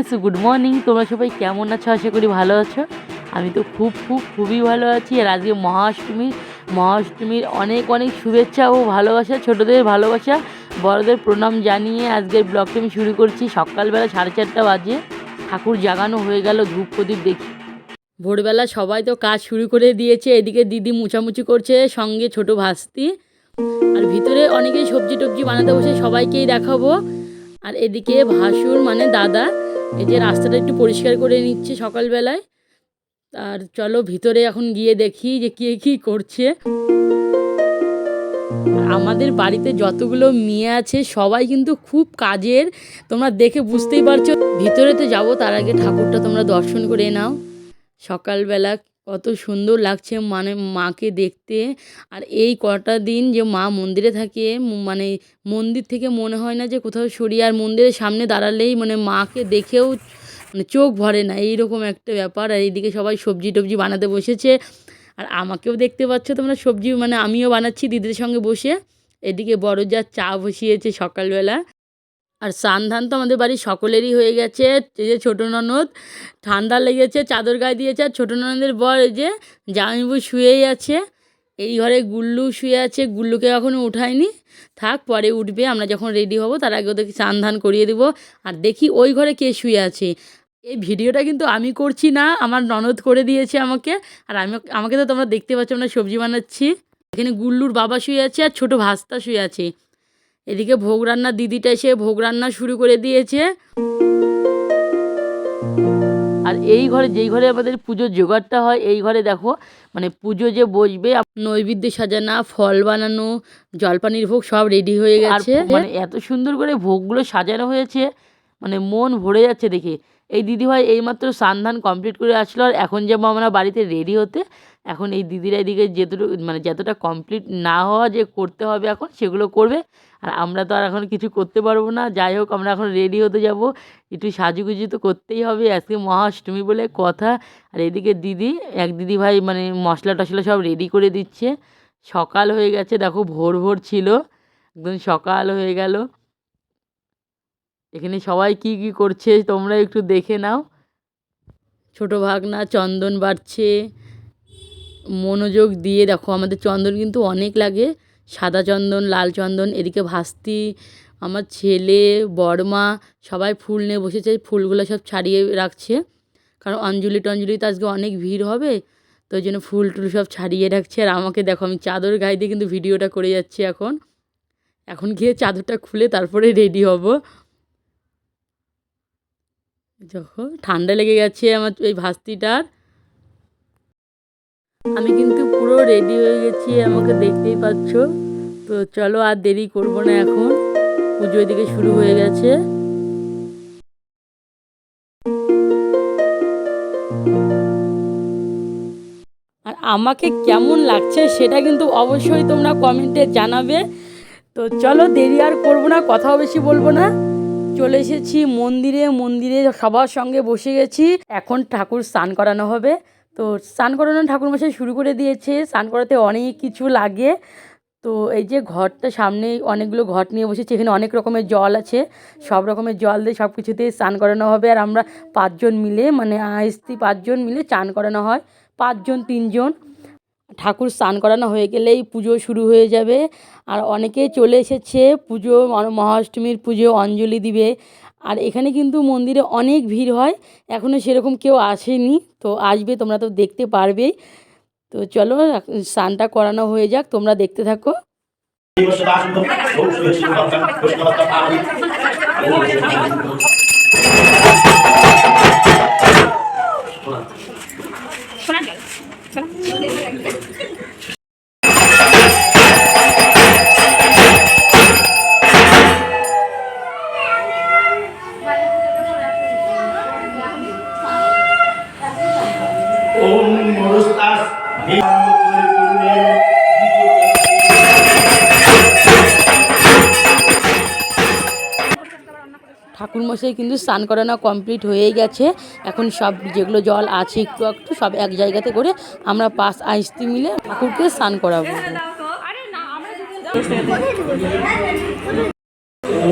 Friends good morning তোমরা সবাই কেমন আছো? আশা করি ভালো আছো। আমি তো খুব খুব, খুবই ভালো আছি। আর আজকে মহাষ্টমী, মহাষ্টমীর অনেক অনেক শুভেচ্ছা ও ভালোবাসা, ছোটোদের ভালোবাসা। বড়দের প্রণাম জানিয়ে আজকের ব্লগটা আমি শুরু করছি। সকালবেলা সাড়ে চারটা বাজে। ঠাকুর জাগানো হয়ে গেল ধূপ প্রদীপ দেখি। ভোরবেলা সবাই তো কাজ শুরু করে দিয়েছে। এদিকে দিদি মুছামুছি করছে, সঙ্গে ছোট ভাস্তি। আর ভিতরে অনেকেই সবজি টবজি বানাতে বসে, সবাইকেই দেখাবো। আর এদিকে ভাসুর মানে দাদা। এই যে রাস্তাটা একটু পরিষ্কার করে নিচ্ছে সকালবেলায়। আর চলো ভিতরে এখন গিয়ে দেখি যে কে কী করছে। আমাদের বাড়িতে যতগুলো মেয়ে আছে, সবাই কিন্তু খুব কাজের। তোমরা দেখে বুঝতেই পারছ। ভিতরে তো যাব, তার আগে ঠাকুরটা তোমরা দর্শন করে নাও। সকালবেলা কত সুন্দর লাগছে মানে মাকে দেখতে। আর এই কটা দিন যে মা মন্দিরে থাকে মানে মন্দির থেকে মনে হয় না যে কোথাও সরিয়ে আর মন্দিরের সামনে দাঁড়ালেই মানে মাকে দেখেও মানে চোখ ভরে না। এইরকম একটা ব্যাপার। আর এইদিকে সবাই সবজি টবজি বানাতে বসেছে। আর আমাকেও দেখতে পাচ্ছ তোমরা সবজি মানে আমিও বানাচ্ছি দিদির সঙ্গে বসে। এদিকে বড় যা চা বসিয়েছে সকালবেলা। আর স্নান ধান তো আমাদের বাড়ির সকলেরই হয়ে গেছে। এই যে ছোটো ননদ, ঠান্ডা লেগেছে, চাদর গায়ে দিয়েছে, আর ছোটো ননদের বর এই যে জামাইবু শুয়েই আছে। এই ঘরে গুল্লু শুয়ে আছে, গুল্লুকে এখনও উঠায়নি। থাক, পরে উঠবে, আমরা যখন রেডি হব, তার আগে ওদেরকে স্নান ধান করিয়ে দেবো। আর দেখি ওই ঘরে কে শুয়ে আছে। এই ভিডিওটা কিন্তু আমি করছি না, আমার ননদ করে দিয়েছে আমাকে। আর আমি, আমাকে তো তোমরা দেখতে পাচ্ছ, আমরা সবজি বানাচ্ছি। এখানে গুল্লুর বাবা শুয়ে আছে, আর ছোটো ভাস্তা শুয়ে আছে। এদিকে ভোগ রান্না দিদিটা এসে ভোগ রান্না শুরু করে দিয়েছে। আর এই ঘরে যেই ঘরে আমাদের পুজোর জোগাড়টা হয় এই ঘরে দেখো মানে পুজো যে বসবে নৈবেদ্য সাজানো ফল বানানো জলপানির ভোগ সব রেডি হয়ে গেছে। মানে এত সুন্দর করে ভোগগুলো সাজানো হয়েছে মানে মন ভরে যাচ্ছে দেখে। এই দিদিভাই এইমাত্র স্নান কমপ্লিট করে আসলো আর এখন যাব আমরা বাড়িতে রেডি হতে। এখন এই দিদিরা এদিকে যেটুকু মানে যতটা কমপ্লিট না হওয়া যে করতে হবে এখন, সেগুলো করবে। আর আমরা তো আর এখন কিছু করতে পারব না। যাই হোক, আমরা এখন রেডি হতে যাব। একটু সাজুগুজু তো করতেই হবে, আজকে মহাষ্টমী বলে কথা। আর এদিকে দিদি, এক দিদি ভাই মানে মশলা টশলা সব রেডি করে দিচ্ছে। সকাল হয়ে গেছে, দেখো ভোর ভোর ছিল। একদম সকাল হয়ে গেল। এখানে সবাই কি কি করছে তোমরা একটু দেখে নাও। ছোটো ভাগনা, চন্দন বাড়ছে। মনোযোগ দিয়ে দেখো, আমাদের চন্দন কিন্তু অনেক লাগে। সাদা চন্দন, লাল চন্দন, এদিকে ভাস্তি, আমার ছেলে, বড়মা, সবাই ফুল নিয়ে বসেছে, ফুলগুলো সব ছাড়িয়ে রাখছে। কারণ অঞ্জলি টঞ্জলি তো আজকে অনেক ভিড় হবে, তো ওই জন্য ফুল টুল সব ছাড়িয়ে রাখছে। আর আমাকে দেখো, আমি চাদর গায়ে দিয়ে কিন্তু ভিডিওটা করে যাচ্ছি এখন। এখন গিয়ে চাদরটা খুলে তারপরে রেডি হব। দেখো, ঠান্ডা লেগে গেছে আমার এই ভাস্তিটার। আমি কিন্তু পুরো রেডি হয়ে গেছি, আমাকে দেখতেই পাচ্ছ। তো চলো আর দেরি করব না এখন। পুজো এদিকে শুরু হয়ে গেছে। আর আমাকে কেমন লাগছে সেটা কিন্তু অবশ্যই তোমরা কমেন্টে জানাবে। তো চলো দেরি আর করব না, কথাও বেশি বলব না। চলে এসেছি, মন্দিরে মন্দিরে সবার সঙ্গে বসে গেছি। এখন ঠাকুর স্নান করানো হবে। তো স্নান করানো ঠাকুরমশাই শুরু করে দিয়েছে, স্নান করাতে অনেক কিছু লাগে। তো এই যে ঘরটা সামনে অনেকগুলো ঘট নিয়ে বসেছি, এখানে অনেক রকমের জল আছে। সব রকমের জল দিয়ে সব কিছুতে স্নান করানো হবে। আর আমরা পাঁচজন মিলে মানে আইস্তি পাঁচজন মিলে চান করানো হয়। পাঁচজন, তিনজন। ঠাকুর স্নান করানো হয়ে গেলেই পুজো শুরু হয়ে যাবে আর অনেকে চলে এসেছে পুজো মহাষ্টমীর পুজো অঞ্জলি দিবে আর এখানে কিন্তু মন্দিরে অনেক ভিড় হয় এখনও সেরকম কেউ আসেনি তো আসবে তোমরা তো দেখতে পারবেই তো চলো স্নানটা করানো হয়ে যাক তোমরা দেখতে থাকো ঠাকুরমশাই কিন্তু স্নান করানো কমপ্লিট হয়ে গেছে। এখন সব যেগুলো জল আছে একটু একটু সব এক জায়গাতে করে আমরা পাঁচ আইসতি মিলে ঠাকুরকে স্নান করাবো। ও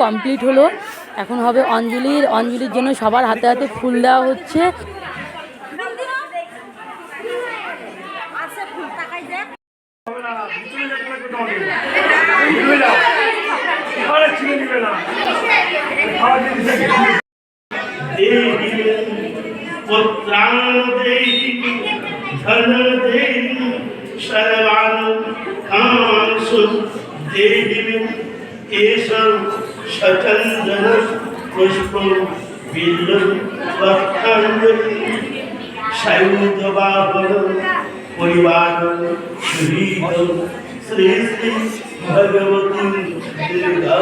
কমপ্লিট হলো। এখন হবে অঞ্জলির। অঞ্জলির জন্য সবার হাতে হাতে ফুল দেওয়া হচ্ছে। দেহি ধন দেহি সর্বান কাংসু দেবী এষ সচন্দন পুষ্প বিল্ল ভক্তাঞ্জলি সায়ুধবাহন পরিবার সুহৃদ শ্রী শ্রী ভগবতী দুর্গা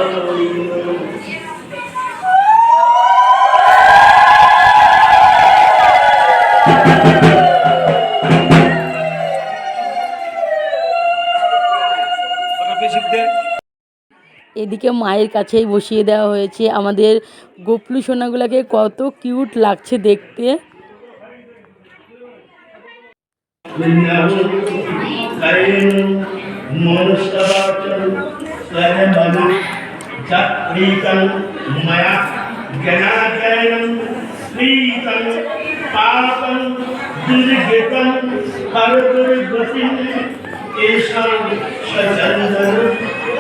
এদিকে মায়ের কাছেই বসিয়ে দেওয়া হয়েছে। আমাদের গোপলু সোনাগুলোকে কত কিউট লাগছে দেখতে।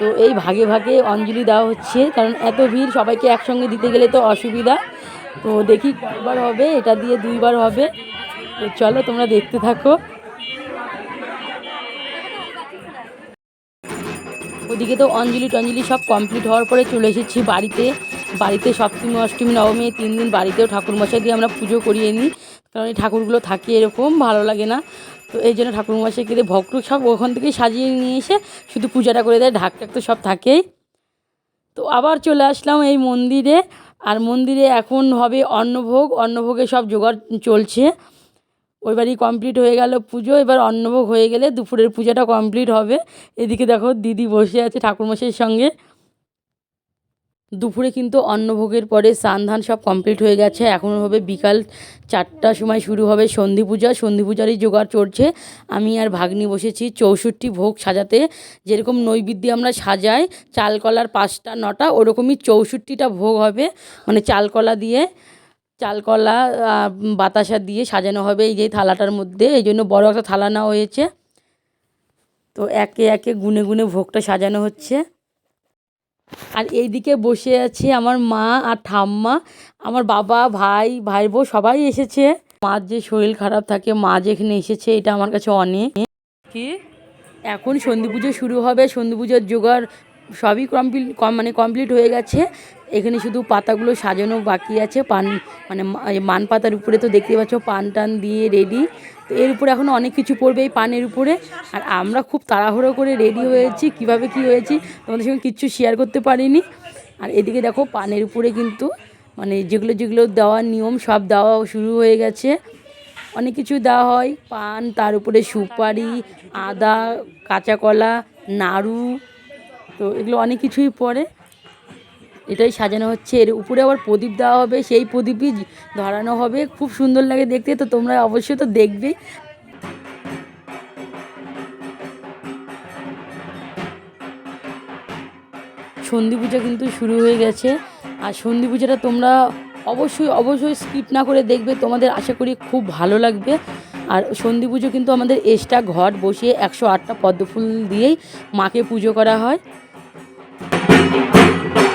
তো এই ভাগে ভাগে অঞ্জলি দেওয়া হচ্ছে, কারণ এত ভিড় সবাইকে একসঙ্গে দিতে গেলে তো অসুবিধা। তো দেখি কবার হবে, এটা দিয়ে দুইবার হবে। তো চলো তোমরা দেখতে থাকো। ওদিকে তো অঞ্জলি টঞ্জলি সব কমপ্লিট হওয়ার পরে চলে এসেছি বাড়িতে। বাড়িতে সপ্তমী, অষ্টমী, নবমী তিন দিন বাড়িতেও ঠাকুরমশাই দিয়ে আমরা পুজো করিয়ে নিই। কারণ এই ঠাকুরগুলো থাকে এরকম, ভালো লাগে না। তো এই জন্য ঠাকুরমশাইকে দিয়ে ভক্ত সব ওখান থেকেই সাজিয়ে নিয়ে এসে শুধু পূজাটা করে দেয়, ঢাক টাক তো সব থাকেই। তো আবার চলে আসলাম এই মন্দিরে, আর মন্দিরে এখন হবে অন্নভোগ, অন্নভোগে সব জোগাড় চলছে। ওই বাড়ি কমপ্লিট হয়ে গেল পুজো, এবার অন্নভোগ হয়ে গেলে দুপুরের পূজাটা কমপ্লিট হবে। এদিকে দেখো দিদি বসে আছে ঠাকুরমশাইয়ের সঙ্গে। দুপুরে কিন্তু অন্নভোগের পরে স্নান ধান সব কমপ্লিট হয়ে গেছে। এখন হবে বিকাল চারটার সময় শুরু হবে সন্ধি পূজা। সন্ধি পূজারই জোগাড় চলছে। আমি আর ভাগ্নি বসেছি চৌষট্টি ভোগ সাজাতে। যেরকম নৈবেদ্য আমরা সাজাই, চালকলার পাঁচটা, নটা, ওরকমই চৌষট্টিটা ভোগ হবে। মানে চালকলা দিয়ে, চালকলা বাতাসা দিয়ে সাজানো হবে এই যে থালাটার মধ্যে। এই জন্য বড় একটা থালা নেওয়া হয়েছে। তো একে একে গুনে গুনে ভোগটা সাজানো হচ্ছে। আর এইদিকে বসে আছে আমার মা আর ঠাম্মা। আমার বাবা ভাই ভাই বউ সবাই এসেছে। মার যে শরীর খারাপ থাকে মা যেখানে এসেছে এটা আমার কাছে অনেক। কি? এখন সন্ধি পুজো শুরু হবে সন্ধি পুজোর জোগাড় সবই কমপ্লিট কম মানে কমপ্লিট হয়ে গেছে। এখানে শুধু পাতাগুলো সাজানো বাকি আছে। পান মানে মান পাতার উপরে তো দেখতে পাচ্ছ, পান টান দিয়ে রেডি তো এর উপরে এখন অনেক কিছু পড়বে এই পানের উপরে। আর আমরা খুব তাড়াহুড়ো করে রেডি হয়েছি। কীভাবে কি হয়েছি, তোমাদের সঙ্গে কিচ্ছু শেয়ার করতে পারিনি। আর এদিকে দেখো, পানের উপরে কিন্তু মানে যেগুলো যেগুলো দেওয়ার নিয়ম, সব দেওয়া শুরু হয়ে গেছে। অনেক কিছু দেওয়া হয়। পান, তার উপরে সুপারি, আদা, কাঁচা কলা, নাড়ু তো এগুলো অনেক কিছুই পড়ে এটাই সাজানো হচ্ছে। এর উপরে আবার প্রদীপ দেওয়া হবে। সেই প্রদীপই ধরানো হবে। খুব সুন্দর লাগে দেখতে। তো তোমরা অবশ্যই তো দেখবে। সন্ধি পূজা কিন্তু শুরু হয়ে গেছে। আর সন্ধি পূজাটা তোমরা অবশ্যই অবশ্যই স্কিপ না করে দেখবে। তোমাদের আশা করি খুব ভালো লাগবে। আর সন্ধি পুজো কিন্তু আমাদের এক্সট্রা ঘট বসিয়ে একশো আটটা পদ্মফুল দিয়েই মাকে পুজো করা হয়। Thank you.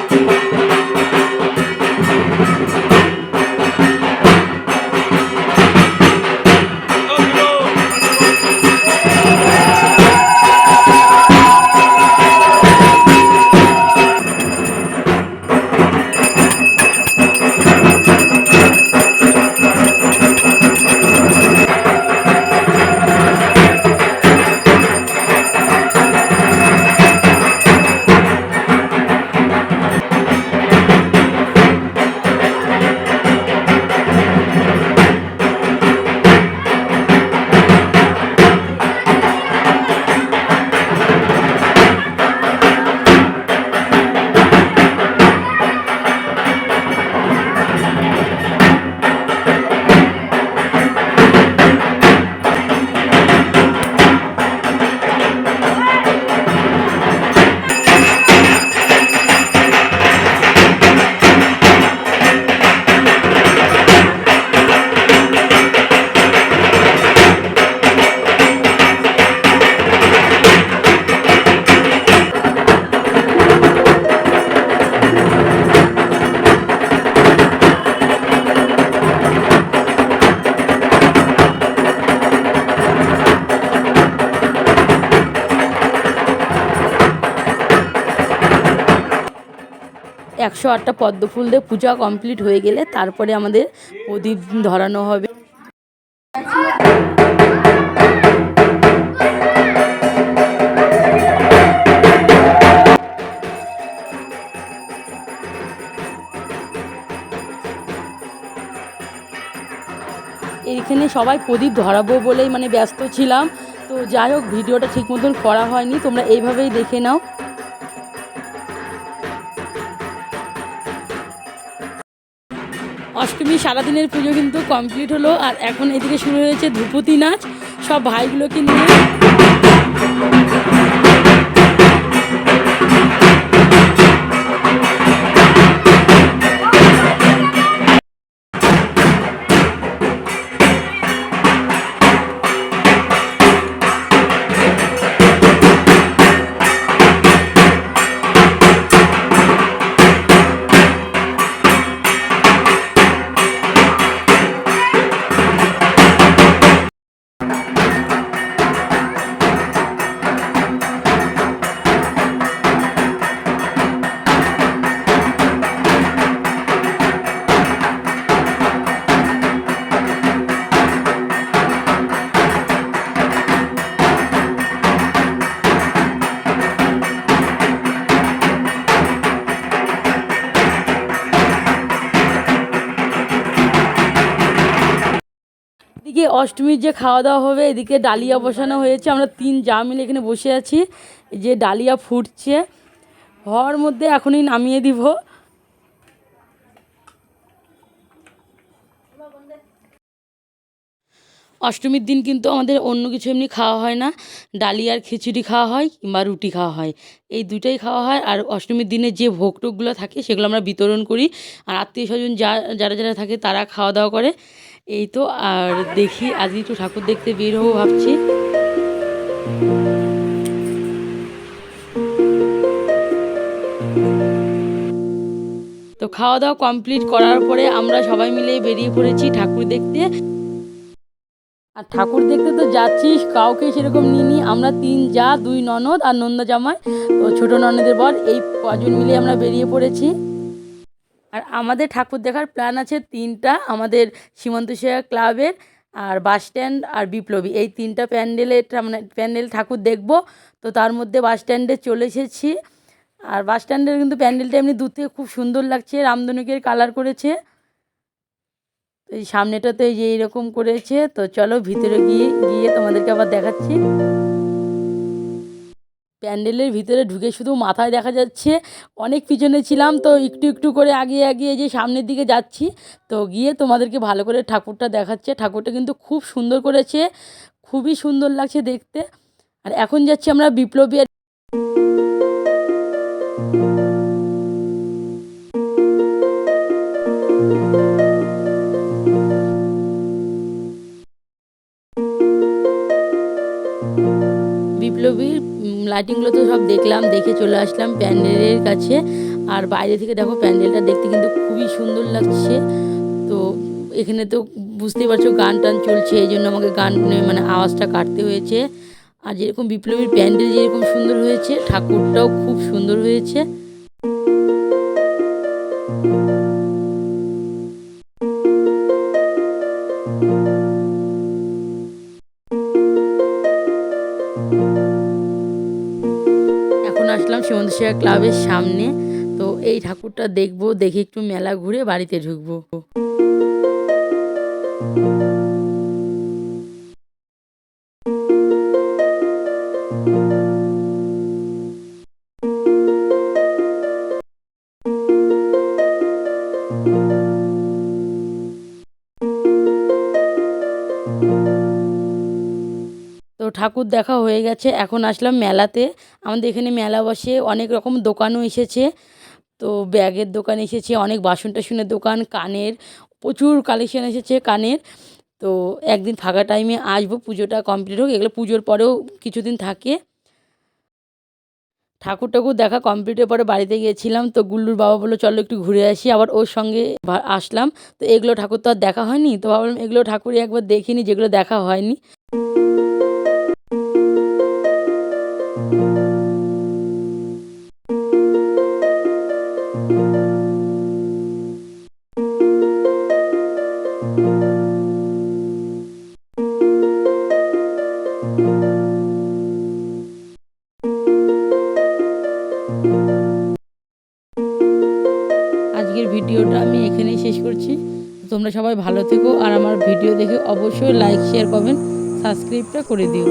একশো আটটা পদ্ম ফুল দিয়ে পূজা কমপ্লিট হয়ে গেলে তারপরে আমাদের প্রদীপ ধরানো হবে। এইখানে সবাই প্রদীপ ধরাবো বলেই মানে ব্যস্ত ছিলাম। তো যাই হোক, ভিডিওটা ঠিক মতন করা হয়নি, তোমরা এইভাবেই দেখে নাও। অষ্টমী সারাদিনের পুজো কিন্তু কমপ্লিট হলো, আর এখন এদিকে শুরু হয়েছে ধ্রুপতি নাচ। সব ভাইগুলোকে নিয়ে অষ্টমীর যে খাওয়া দাওয়া হবে, এদিকে ডালিয়া বসানো হয়েছে। আমরা তিন যা মিলে এখানে বসে আছি। যে ডালিয়া ফুটছে। হওয়ার মধ্যে এখনই নামিয়ে দিব। অষ্টমীর দিন কিন্তু আমাদের অন্য কিছু এমনি খাওয়া হয় না। ডালিয়ার খিচুড়ি খাওয়া হয় কিংবা রুটি খাওয়া হয়। এই দুটাই খাওয়া হয় আর অষ্টমীর দিনে যে ভোগ টোকগুলো থাকে সেগুলো আমরা বিতরণ করি। আর আত্মীয় স্বজন যা, যারা যারা থাকে তারা খাওয়া দাওয়া করে। এই তো, আর দেখি আজকে একটু ঠাকুর দেখতে বের হব ভাবছি। তো খাওয়া দাওয়া কমপ্লিট করার পরে আমরা সবাই মিলে বেরিয়ে পড়েছি ঠাকুর দেখতে। আর ঠাকুর দেখতে তো যাচ্ছিস, কাউকে সেরকম নিইনি। আমরা তিন যা, দুই ননদ আর নন্দা জামাই। তো ছোটো ননদের বর, এই কজন মিলে আমরা বেরিয়ে পড়েছি। আর আমাদের ঠাকুর দেখার প্ল্যান আছে তিনটা, আমাদের সীমন্ত সেয়া ক্লাবের আর বাস স্ট্যান্ড আর বিপ্লবী। এই তিনটা প্যান্ডেলে মানে প্যান্ডেল ঠাকুর দেখব। তো তার মধ্যে বাস স্ট্যান্ডে চলে এসেছি। আর বাস স্ট্যান্ডের কিন্তু প্যান্ডেলটা এমনি দূর থেকে খুব সুন্দর লাগছে, রামধনুকের কালার করেছে। তো এই সামনেটাতে যে এইরকম করেছে, তো চলো ভিতরে গিয়ে গিয়ে তোমাদেরকে আবার দেখাচ্ছি। প্যান্ডেলের ভিতরে ঢুকে শুধু মাথায় দেখা যাচ্ছে, অনেক পিছনে ছিলাম, তো একটু একটু করে আগিয়ে আগিয়ে যে সামনের দিকে যাচ্ছি, তো গিয়ে তোমাদেরকে ভালো করে ঠাকুরটা দেখাচ্ছে। ঠাকুরটা কিন্তু খুব সুন্দর করেছে, খুবই সুন্দর লাগছে দেখতে। আর এখন যাচ্ছি আমরা বিপ্লবী লাইটিংগুলো তো সব দেখলাম, দেখে চলে আসলাম প্যান্ডেলের কাছে। আর বাইরে থেকে দেখো প্যান্ডেলটা দেখতে কিন্তু খুবই সুন্দর লাগছে। তো এখানে তো বুঝতেই পারছ গান টান চলছে, এই জন্য আমাকে গান মানে আওয়াজটা কাটতে হয়েছে। আর যেরকম বিপ্লবীর প্যান্ডেল যেরকম সুন্দর হয়েছে, ঠাকুরটাও খুব সুন্দর হয়েছে। সেবা ক্লাবের সামনে। তো এই ঠাকুরটা দেখব দেখে একটু মেলা ঘুরে বাড়িতে ঢুকবো। ঠাকুর দেখা হয়ে গেছে। এখন আসলাম মেলাতে। আমাদের এখানে মেলা বসে, অনেক রকম দোকানও এসেছে। তো ব্যাগের দোকান এসেছে, অনেক বাসন টাসনের দোকান, কানের, প্রচুর কালেকশন এসেছে কানের। তো একদিন ফাঁকা টাইমে আসব, পুজোটা কমপ্লিট হোক। এগুলো পুজোর পরেও কিছুদিন থাকে। ঠাকুর ঠাকুর দেখা কমপ্লিটের পরে বাড়িতে গিয়েছিলাম। তো গুল্লুর বাবা বলল, চলো একটু ঘুরে আসি। আবার ওর সঙ্গে আসলাম। তো এগুলো ঠাকুর তো আর দেখা হয়নি। তো ভাবলাম এগুলো ঠাকুরই একবার দেখিনি যেগুলো দেখা হয়নি। অবশ্যই লাইক শেয়ার করবেন সাবস্ক্রাইবটা করে দিও।